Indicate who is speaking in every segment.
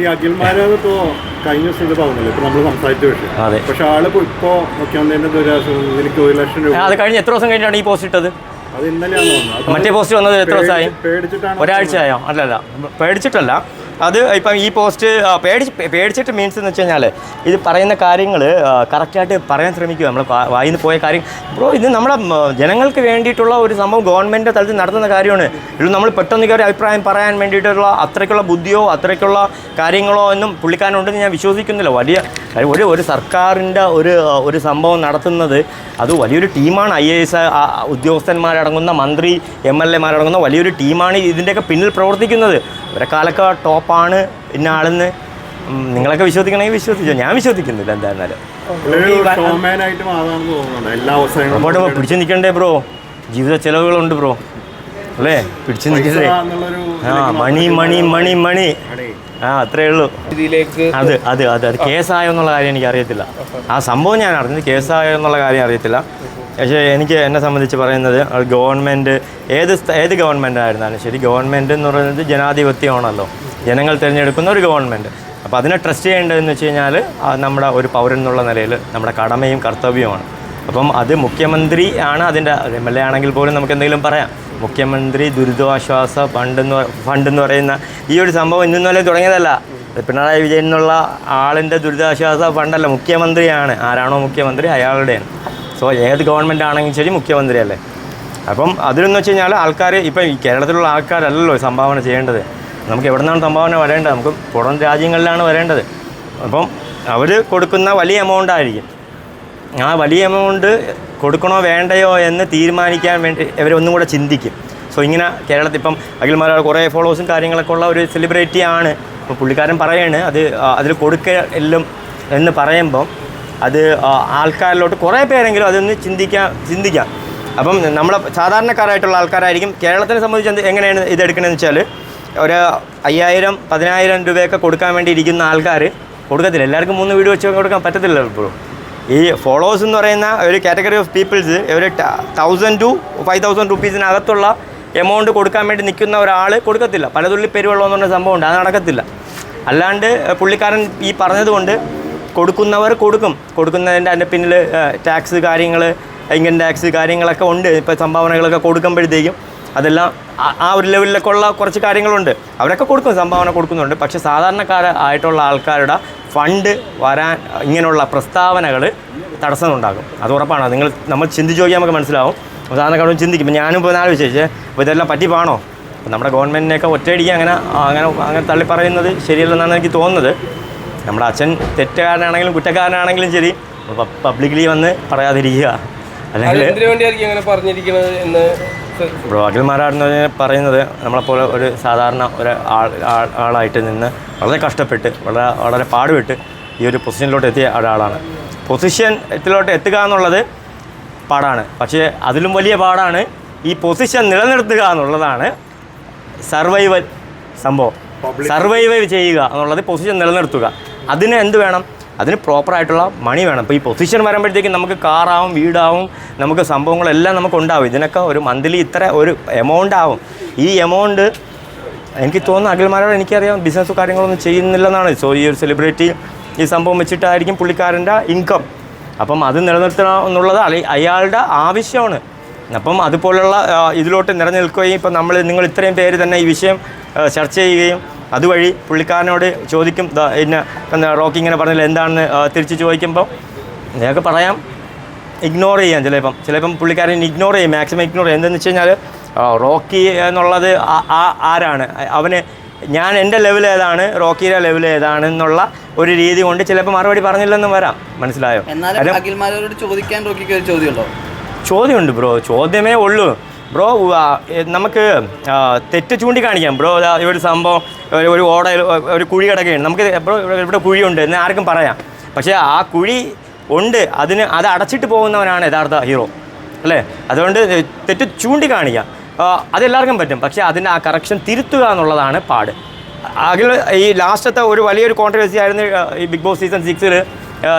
Speaker 1: ഈ അഖിൽമാരാവ് ഇപ്പോ കഴിഞ്ഞ ദിവസം ഇത് പറഞ്ഞല്ലോ ഇപ്പൊ നമ്മൾ സംസാരിച്ച വിഷയം.
Speaker 2: അതെ.
Speaker 1: പക്ഷെ ആൾ ഇപ്പൊ മുഖ്യമന്ത്രിന്റെ ദുരാശ്വാസം എനിക്ക് ഒരു ലക്ഷം രൂപ.
Speaker 2: അത് കഴിഞ്ഞ എത്ര ദിവസം കഴിഞ്ഞാണ് ഈ പോസ്റ്റ് ഇട്ടത്?
Speaker 1: അത് അപ്പൊ
Speaker 2: മറ്റേ പോസ്റ്റ് വന്നത് എത്ര ദിവസമായി?
Speaker 1: പേടിച്ച്- പേടിച്ചിട്ടാണ്
Speaker 2: ഒരാഴ്ചയായോ? അല്ലല്ല. പേടിച്ചിട്ടല്ല. അത് ഇപ്പം ഈ പോസ്റ്റ് പേടി പേടിച്ച് പേടിച്ചിട്ട് മീൻസ് എന്ന് വെച്ച് കഴിഞ്ഞാൽ ഇത് പറയുന്ന കാര്യങ്ങൾ കറക്റ്റായിട്ട് പറയാൻ ശ്രമിക്കുക. നമ്മൾ വായിന്ന് പോയ കാര്യം. ബ്രോ ഇത് നമ്മുടെ ജനങ്ങൾക്ക് വേണ്ടിയിട്ടുള്ള ഒരു സംഭവം ഗവൺമെന്റ് തലത്തിൽ നടത്തുന്ന കാര്യമാണ്. ഇത് നമ്മൾ പെട്ടെന്ന് ഒരു അഭിപ്രായം പറയാൻ വേണ്ടിയിട്ടുള്ള അത്രയ്ക്കുള്ള ബുദ്ധിയോ അത്രയ്ക്കുള്ള കാര്യങ്ങളോ ഒന്നും പുള്ളിക്കാരനുണ്ടെന്ന് ഞാൻ വിശ്വസിക്കുന്നില്ല. വലിയ ഒരു ഒരു സർക്കാരിന്റെ ഒരു ഒരു സംഭവം നടത്തുന്നത് അത് വലിയൊരു ടീമാണ്. ഐ എ എസ് ഉദ്യോഗസ്ഥന്മാരടങ്ങുന്ന മന്ത്രി എം എൽ എമാരടങ്ങുന്ന വലിയൊരു ടീമാണ് ഇതിന്റെയൊക്കെ പിന്നിൽ പ്രവർത്തിക്കുന്നത്. ഇവരെ കാലൊക്കെ ടോപ്പാണ് ഇന്ന ആളെന്ന് ഉം, നിങ്ങളൊക്കെ വിശ്വസിക്കണമെങ്കിൽ വിശ്വസിച്ചോ? ഞാൻ വിശ്വസിക്കുന്നില്ല എന്തായിരുന്നാലും.
Speaker 1: ഷോമാനായിട്ട് തോന്നുന്നുണ്ട്. എല്ലാ അവസരങ്ങളും
Speaker 2: പിടിച്ചു നിൽക്കണ്ടേ ബ്രോ? ജീവിത ചെലവുകളുണ്ട് ബ്രോ. അല്ലേ? പിടിച്ചു നിൽക്കണ്ടേ
Speaker 1: എന്നുള്ളൊരു
Speaker 2: ആ മണി മണി മണി മണി. ആ അത്രേ ഉള്ളൂ.
Speaker 3: ഇതിലേക്ക്
Speaker 2: അത് അത് അത് അത് കേസായോ എന്നുള്ള കാര്യം എനിക്ക് അറിയത്തില്ല. ആ സംഭവം ഞാൻ അറിഞ്ഞത് കേസായോ എന്നുള്ള കാര്യം അറിയത്തില്ല. പക്ഷേ എനിക്ക് എന്നെ സംബന്ധിച്ച് പറയുന്നത് ഗവൺമെന്റ് ഏത് സ്ഥ- ഏത് ഗവൺമെന്റ് ആയിരുന്നാലും ശരി ഗവൺമെന്റ് എന്ന് പറയുന്നത് ജനാധിപത്യമാണല്ലോ ജനങ്ങൾ തിരഞ്ഞെടുക്കുന്ന ഒരു ഗവൺമെന്റ് അപ്പോൾ അതിനെ ട്രസ്റ്റ് ചെയ്യേണ്ടതെന്ന് വെച്ച് കഴിഞ്ഞാൽ നമ്മുടെ ഒരു പൗരൻ എന്നുള്ള നിലയിൽ നമ്മുടെ കടമയും കർത്തവ്യവുമാണ്. അപ്പം അത് മുഖ്യമന്ത്രി ആണ് അതിന്റെ എം എൽ എ ആണെങ്കിൽ പോലും നമുക്ക് എന്തെങ്കിലും പറയാം. മുഖ്യമന്ത്രി ദുരിതാശ്വാസ ഫണ്ട് എന്ന് ഫണ്ട് എന്ന് പറയുന്ന ഈ ഒരു സംഭവം ഇന്നലെ തുടങ്ങിയതല്ല. പിണറായി വിജയൻ എന്നുള്ള ആളിന്റെ ദുരിതാശ്വാസ ഫണ്ടല്ല മുഖ്യമന്ത്രിയാണ്. ആരാണോ മുഖ്യമന്ത്രി? അയാളുടെയാണ്. സോ ഏത് ഗവൺമെന്റ് ആണെങ്കിലും ശരി മുഖ്യമന്ത്രിയല്ലേ. അപ്പം അതിലെന്ന് വെച്ച് കഴിഞ്ഞാൽ ആൾക്കാർ ഇപ്പം ഈ കേരളത്തിലുള്ള ആൾക്കാരല്ലല്ലോ സംഭാവന ചെയ്യേണ്ടത്. നമുക്ക് എവിടെ നിന്നാണ് സംഭാവന വരേണ്ടത്? നമുക്ക് പുറം രാജ്യങ്ങളിലാണ് വരേണ്ടത്. അപ്പം അവർ കൊടുക്കുന്ന വലിയ എമൗണ്ട് ആയിരിക്കും. ആ വലിയ എമൗണ്ട് കൊടുക്കണോ വേണ്ടയോ എന്ന് തീരുമാനിക്കാൻ വേണ്ടി ഇവർ ഒന്നും കൂടെ ചിന്തിക്കും. സോ ഇങ്ങനെ കേരളത്തിൽ ഇപ്പം അഖിൽ അഖിൽമാരാൾ കുറേ ഫോളോവേഴ്സും കാര്യങ്ങളൊക്കെ ഉള്ള ഒരു സെലിബ്രിറ്റി ആണ്. പുള്ളിക്കാരൻ പറയാണ് അത് അതിൽ കൊടുക്കലും എന്ന് പറയുമ്പം അത് ആൾക്കാരിലോട്ട് കുറേ പേരെങ്കിലും അതൊന്ന് ചിന്തിക്കാം ചിന്തിക്കാം. അപ്പം നമ്മളെ സാധാരണക്കാരായിട്ടുള്ള ആൾക്കാരായിരിക്കും. കേരളത്തിനെ സംബന്ധിച്ച് എങ്ങനെയാണ് ഇതെടുക്കണമെന്ന് വെച്ചാൽ ഒരു അയ്യായിരം പതിനായിരം രൂപയൊക്കെ കൊടുക്കാൻ വേണ്ടി ഇരിക്കുന്ന ആൾക്കാർ കൊടുക്കത്തില്ല. എല്ലാവർക്കും മൂന്ന് വീട് വെച്ച് കൊടുക്കാൻ പറ്റത്തില്ല ഇപ്പോഴും. ഈ ഫോളോവേഴ്സ് എന്ന് പറയുന്ന ഒരു കാറ്റഗറി ഓഫ് പീപ്പിൾസ് ഒരു തൗസൻഡ് ടു ഫൈവ് തൗസൻഡ് റുപ്പീസിനകത്തുള്ള എമൗണ്ട് കൊടുക്കാൻ വേണ്ടി നിൽക്കുന്ന ഒരാൾ കൊടുക്കത്തില്ല. പലതുള്ളി പെരുവെള്ളം എന്ന് പറഞ്ഞ സംഭവമുണ്ട്. അത് നടക്കത്തില്ല. അല്ലാണ്ട് പുള്ളിക്കാരൻ ഈ പറഞ്ഞതുകൊണ്ട് കൊടുക്കുന്നവർ കൊടുക്കും. കൊടുക്കുന്നതിന്റെ അതിന്റെ പിന്നിൽ ടാക്സ് കാര്യങ്ങൾ ഇൻകം ടാക്സ് കാര്യങ്ങളൊക്കെ ഉണ്ട്. ഇപ്പോൾ സംഭാവനകളൊക്കെ കൊടുക്കുമ്പോഴത്തേക്കും അതെല്ലാം ആ- ഒരു ലെവലിലൊക്കെ ഉള്ള കുറച്ച് കാര്യങ്ങളുണ്ട്. അവരൊക്കെ കൊടുക്കും സംഭാവന കൊടുക്കുന്നുണ്ട്. പക്ഷേ സാധാരണക്കാർ ആയിട്ടുള്ള ആൾക്കാരുടെ ഫണ്ട് വരാൻ ഇങ്ങനെയുള്ള പ്രസ്താവനകൾ തടസ്സമുണ്ടാകും. അത് ഉറപ്പാണ്. നിങ്ങൾ നമ്മൾ ചിന്തിച്ച് നോക്കിയാൽ നമുക്ക് മനസ്സിലാവും. സാധാരണക്കാരും ചിന്തിക്കും. ഇപ്പം ഞാനും ഇപ്പോൾ ആലോചിച്ചേ അപ്പോൾ ഇതെല്ലാം പറ്റിപ്പാണോ? അപ്പോൾ നമ്മുടെ ഗവൺമെന്റിനെയൊക്കെ ഒറ്റയടിക്ക് അങ്ങനെ അങ്ങനെ അങ്ങനെ തള്ളി പറയുന്നത് ശരിയല്ലെന്നാണ് എനിക്ക് തോന്നുന്നത്. നമ്മുടെ അച്ഛൻ തെറ്റുകാരനാണെങ്കിലും കുറ്റക്കാരനാണെങ്കിലും ശരി പബ്ലിക്കലി വന്ന് പറയാതിരിക്കുക. അല്ലെങ്കിൽ
Speaker 3: എന്തിനു വേണ്ടിയായിരിക്കും അങ്ങനെ പറഞ്ഞിരിക്കുന്നത് എന്ന്
Speaker 2: അഖിൽമാരാണെന്ന് പറഞ്ഞാൽ പറയുന്നത് നമ്മളെപ്പോലെ ഒരു സാധാരണ ഒരു ആൾ ആൾ- ആളായിട്ട് നിന്ന് വളരെ കഷ്ടപ്പെട്ട് വളരെ വളരെ പാടുപെട്ട് ഈ ഒരു പൊസിഷനിലോട്ട് എത്തിയ ഒരാളാണ്. പൊസിഷൻ എത്തിലോട്ട് എത്തുക എന്നുള്ളത് പാടാണ്. പക്ഷേ അതിലും വലിയ പാടാണ് ഈ പൊസിഷൻ നിലനിർത്തുക എന്നുള്ളതാണ് സർവൈവൽ സംഭവം. സർവൈവ് ചെയ്യുക എന്നുള്ളത് പൊസിഷൻ നിലനിർത്തുക. അതിന് എന്ത് വേണം? അതിന് പ്രോപ്പറായിട്ടുള്ള മണി വേണം. ഇപ്പോൾ ഈ പൊസിഷൻ വരുമ്പോഴത്തേക്കും നമുക്ക് കാറാവും വീടാവും നമുക്ക് സംഭവങ്ങളെല്ലാം നമുക്ക് ഉണ്ടാവും. ഇതിനൊക്കെ ഒരു മന്ത്ലി ഇത്ര ഒരു എമൗണ്ട് ആവും. ഈ എമൗണ്ട് എനിക്ക് തോന്നുന്നു അഖിൽമാരോട് എനിക്കറിയാം ബിസിനസ് കാര്യങ്ങളൊന്നും ചെയ്യുന്നില്ലെന്നാണ്. സോ ഈ ഒരു സെലിബ്രിറ്റി ഈ സംഭവം വെച്ചിട്ടായിരിക്കും പുള്ളിക്കാരന്റെ ഇൻകം അപ്പം അത് നിലനിർത്തണം എന്നുള്ളത് അയാളുടെ ആവശ്യമാണ്. അപ്പം അതുപോലുള്ള ഇതിലോട്ട് നിലനിൽക്കുകയും ഇപ്പം നമ്മൾ നിങ്ങൾ ഇത്രയും പേര് തന്നെ ഈ വിഷയം ചർച്ച ചെയ്യുകയും അതുവഴി പുള്ളിക്കാരനോട് ചോദിക്കും പിന്നെ എന്താ റോക്കി ഇങ്ങനെ പറഞ്ഞില്ല എന്താണെന്ന് തിരിച്ച് ചോദിക്കുമ്പോൾ നിങ്ങൾക്ക് പറയാം. ഇഗ്നോർ ചെയ്യാം ചിലപ്പം. ചിലപ്പം പുള്ളിക്കാരൻ ഇഗ്നോർ ചെയ്യും മാക്സിമം ഇഗ്നോർ ചെയ്യും. എന്തെന്ന് വെച്ച് കഴിഞ്ഞാൽ റോക്കി എന്നുള്ളത് ആ- ആരാണ്? അവന് ഞാൻ എന്റെ ലെവൽ ഏതാണ് റോക്കിയുടെ ലെവൽ ഏതാണ് എന്നുള്ള ഒരു രീതി കൊണ്ട് ചിലപ്പോൾ മറുപടി പറഞ്ഞില്ലെന്നും വരാം. മനസ്സിലായോ?
Speaker 4: എന്നാലും ചോദിക്കാൻ റോക്കിക്ക് ഒരു ചോദ്യമുണ്ടോ?
Speaker 2: ചോദ്യമുണ്ട് ബ്രോ. ചോദ്യമേ ഉള്ളൂ. ബ്രോ നമുക്ക് തെറ്റ് ചൂണ്ടിക്കാണിക്കാം. ബ്രോ ഒരു സംഭവം ഒരു- ഓട ഒരു കുഴി കിടക്കുകയാണ്. നമുക്ക് ബ്രോ ഇവിടെ- കുഴി കുഴിയുണ്ട് എന്ന് ആർക്കും പറയാം. പക്ഷേ ആ കുഴി ഉണ്ട്. അതിന് അത് അടച്ചിട്ട് പോകുന്നവനാണ് യഥാർത്ഥ ഹീറോ. അല്ലേ? അതുകൊണ്ട് തെറ്റ് ചൂണ്ടിക്കാണിക്കാം. അതെല്ലാവർക്കും പറ്റും. പക്ഷേ അതിന്റെ ആ കറക്ഷൻ തിരുത്തുക എന്നുള്ളതാണ് പാട്. അതിൽ ഈ ലാസ്റ്റത്തെ ഒരു വലിയൊരു കോൺട്രവേഴ്സി ആയിരുന്നു ഈ ബിഗ് ബോസ് സീസൺ സിക്സിൽ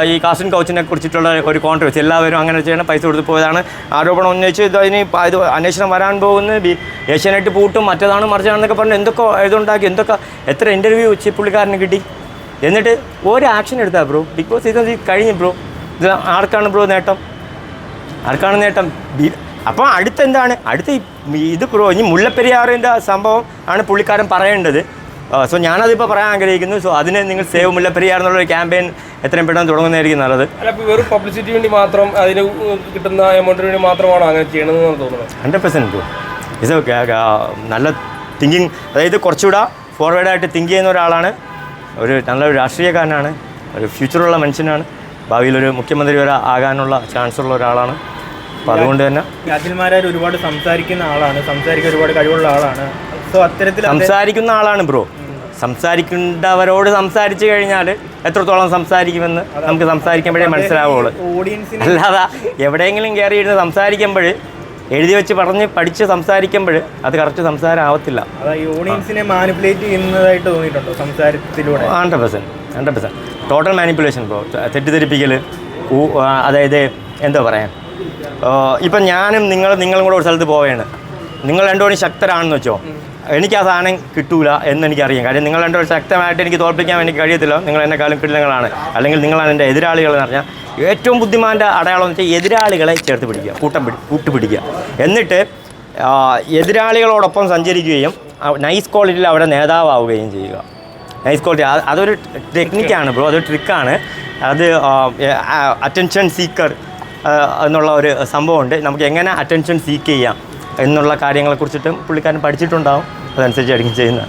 Speaker 2: ഈ കാസ്റ്റിൻ കൗച്ചിനെ കുറിച്ചിട്ടുള്ള ഒരു കോൺട്രവേഴ്സി എല്ലാവരും അങ്ങനെ ചെയ്യണം പൈസ കൊടുത്ത് പോയതാണ്. ആരോപണം ഉന്നയിച്ച് ഇത് അതിന് ഇത് അന്വേഷണം വരാൻ പോകുന്നു ബി ഏഷ്യാനെറ്റ് പൂട്ടും മറ്റേതാണ് മറിച്ചാണെന്നൊക്കെ പറഞ്ഞ് എന്തൊക്കെ ഇതുണ്ടാക്കി എന്തൊക്കെ എത്ര ഇന്റർവ്യൂ വെച്ച് പുള്ളിക്കാരന് കിട്ടി. എന്നിട്ട് ഒരു ആക്ഷൻ എടുത്താൽ ബ്രോ ബിഗ് ബോസ് ഇത് കഴിഞ്ഞു ബ്രോ ഇത് ആർക്കാണ് ബ്രോ നേട്ടം? ആർക്കാണ് നേട്ടം? ബി- അപ്പോൾ അടുത്തെന്താണ്? അടുത്ത ഇത് ബ്രോ ഇനി മുല്ലപ്പെരിയാറിന്റെ സംഭവം ആണ് പുള്ളിക്കാരൻ പറയേണ്ടത്. സോ ഞാനതിപ്പോൾ പറയാൻ ആഗ്രഹിക്കുന്നു. സോ അതിന് നിങ്ങൾ സേവ് മുല്ലപ്പെരിയാർ എന്നുള്ള ക്യാമ്പയിൻ എത്രയും പെട്ടെന്ന് തുടങ്ങുന്നതായിരിക്കും നല്ലത്.
Speaker 3: അല്ല വെറും പബ്ലിസിറ്റി വേണ്ടി മാത്രം അതിന് കിട്ടുന്ന എമൗണ്ടിന് വേണ്ടി മാത്രമാണ് അങ്ങനെ ചെയ്യണമെന്ന് തോന്നുന്നത്
Speaker 2: ഹൺഡ്രഡ് പെർസെന്റ് ഇസ് നല്ല തിങ്കിങ് അതായത് കുറച്ചുകൂടെ ഫോർവേഡായിട്ട് തിങ്ക് ചെയ്യുന്ന ഒരാളാണ്. ഒരു നല്ലൊരു രാഷ്ട്രീയക്കാരനാണ്. ഒരു ഫ്യൂച്ചറുള്ള മനുഷ്യനാണ്. ഭാവിയിൽ ഒരു മുഖ്യമന്ത്രി വരെ ആകാനുള്ള ചാൻസ് ഉള്ള ഒരാളാണ്. അപ്പോൾ അതുകൊണ്ട് തന്നെ
Speaker 5: അഖിൽമാരാർ ഒരുപാട് സംസാരിക്കുന്ന ആളാണ്. സംസാരിക്കാൻ ഒരുപാട് കഴിവുള്ള ആളാണ്. സോ അത്തരത്തിൽ
Speaker 2: സംസാരിക്കുന്ന ആളാണ് ബ്രോ സംസാരിക്കേണ്ടവരോട് സംസാരിച്ചു കഴിഞ്ഞാൽ എത്രത്തോളം സംസാരിക്കുമെന്ന് നമുക്ക് സംസാരിക്കുമ്പോഴേ മനസ്സിലാവുള്ളൂ.
Speaker 5: ഓഡിയൻസ്
Speaker 2: അല്ലാതെ എവിടെയെങ്കിലും കയറി ഇരുന്ന് സംസാരിക്കുമ്പോൾ എഴുതി വെച്ച് പറഞ്ഞ് പഠിച്ച് സംസാരിക്കുമ്പോൾ അത് കറക്റ്റ് സംസാരം ആവത്തില്ല.
Speaker 5: ഓഡിയൻസിനെ മാനിപ്പുലേറ്റ് ചെയ്യുന്നതായിട്ട് തോന്നിയിട്ടുണ്ടോ സംസാരത്തിലൂടെ?
Speaker 2: Hundred percent hundred percent total manipulation ഇപ്പോൾ തെറ്റിദ്ധരിപ്പിക്കൽ അതായത് എന്താ പറയാം? ഇപ്പം ഞാനും നിങ്ങൾ നിങ്ങളും കൂടെ ഒരു സ്ഥലത്ത് പോവുകയാണ് നിങ്ങൾ രണ്ടുപേരും ശക്തരാണെന്ന് വെച്ചോ? എനിക്ക് ആ സാധനം കിട്ടൂല എന്ന് എനിക്കറിയാം കാര്യം നിങ്ങൾ എന്റെ ശക്തമായിട്ട് എനിക്ക് തോൽപ്പിക്കാൻ എനിക്ക് കഴിയത്തില്ല. നിങ്ങൾ എന്നെക്കാളും കിടിലങ്ങളാണ്. അല്ലെങ്കിൽ നിങ്ങളാണ് എന്റെ എതിരാളികൾ എന്ന് പറഞ്ഞാൽ ഏറ്റവും ബുദ്ധിമാന്റെ അടയാളം എന്ന് വെച്ചാൽ എതിരാളികളെ ചേർത്ത് പിടിക്കുക കൂട്ടം പിടി കൂട്ടുപിടിക്കുക. എന്നിട്ട് എതിരാളികളോടൊപ്പം സഞ്ചരിക്കുകയും നൈസ് ക്വാളിറ്റിയിൽ അവിടെ നേതാവാവുകയും ചെയ്യുക. നൈസ് ക്വാളിറ്റി അതൊരു ടെക്നിക്കാണ് ബ്രോ. അതൊരു ട്രിക്കാണ് അത് അറ്റൻഷൻ സീക്കർ എന്നുള്ള ഒരു സംഭവമുണ്ട്. നമുക്ക് എങ്ങനെ അറ്റൻഷൻ സീക്ക് ചെയ്യാം? എന്നുള്ള കാര്യങ്ങളെക്കുറിച്ചിട്ടും പുള്ളിക്കാരൻ പഠിച്ചിട്ടുണ്ടാവും. അതനുസരിച്ചായിരിക്കും ചെയ്യുന്നത്.